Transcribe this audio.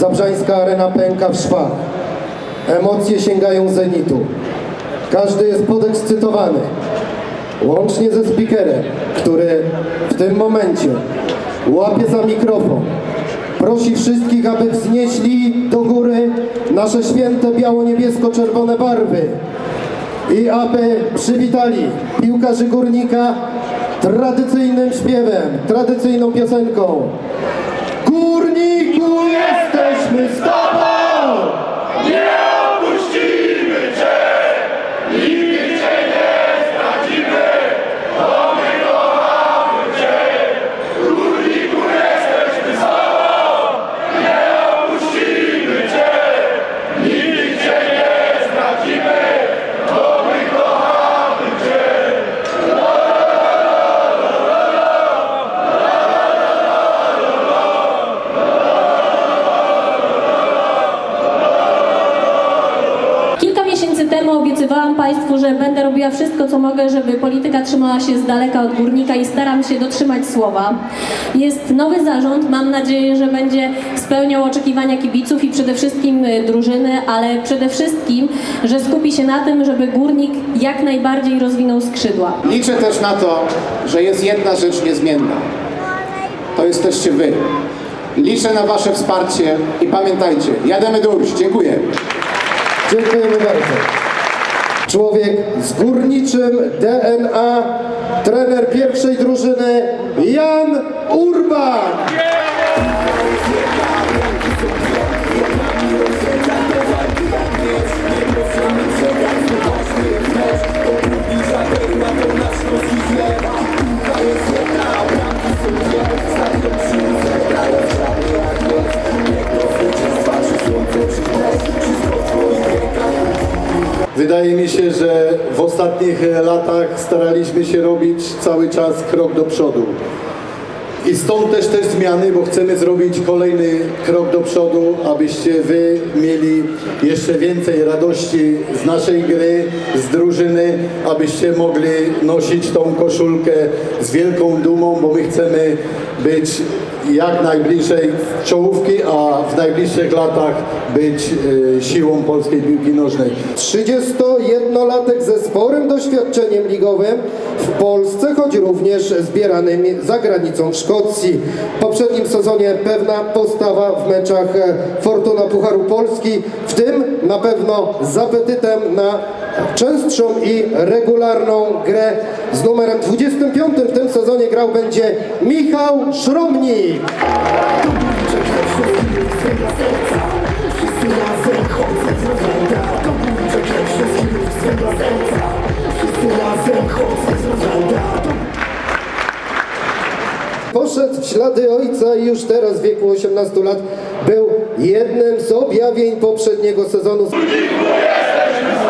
Zabrzańska arena pęka w szwach. Emocje sięgają zenitu. Każdy jest podekscytowany. Łącznie ze speakerem, który w tym momencie łapie za mikrofon. Prosi wszystkich, aby wznieśli do góry nasze święte biało-niebiesko-czerwone barwy i aby przywitali piłkarzy Górnika tradycyjnym śpiewem, tradycyjną piosenką. Nos temu obiecywałam Państwu, że będę robiła wszystko, co mogę, żeby polityka trzymała się z daleka od górnika i staram się dotrzymać słowa. Jest nowy zarząd, mam nadzieję, że będzie spełniał oczekiwania kibiców i przede wszystkim y, drużyny, ale przede wszystkim, że skupi się na tym, żeby górnik jak najbardziej rozwinął skrzydła. Liczę też na to, że jest jedna rzecz niezmienna. To jesteście wy. Liczę na wasze wsparcie i pamiętajcie, jademy durś. Dziękuję. Dziękujemy bardzo. Człowiek z górniczym DNA, trener pierwszej drużyny Jan Urban. Wydaje mi się, że w ostatnich e, latach staraliśmy się robić cały czas krok do przodu. I stąd też te zmiany, bo chcemy zrobić kolejny krok do przodu, abyście wy mieli jeszcze więcej radości z naszej gry, z drużyny, abyście mogli nosić tą koszulkę z wielką dumą, bo my chcemy być jak najbliżej czołówki, a w najbliższych latach być e, siłą polskiej piłki nożnej. 31-latek ze sporym doświadczeniem ligowym w Polsce, choć również zbieranym za granicą w Szkocji. W poprzednim sezonie pewna postawa w meczach e, Fortuna Pucharu Polski, w tym na pewno z apetytem na częstszą i regularną grę. Z numerem 25 w tym sezonie grał będzie Michał Szromnik. Poszedł w ślady ojca i już teraz w wieku 18 lat był jednym z objawień poprzedniego sezonu. Dziękuję, jesteś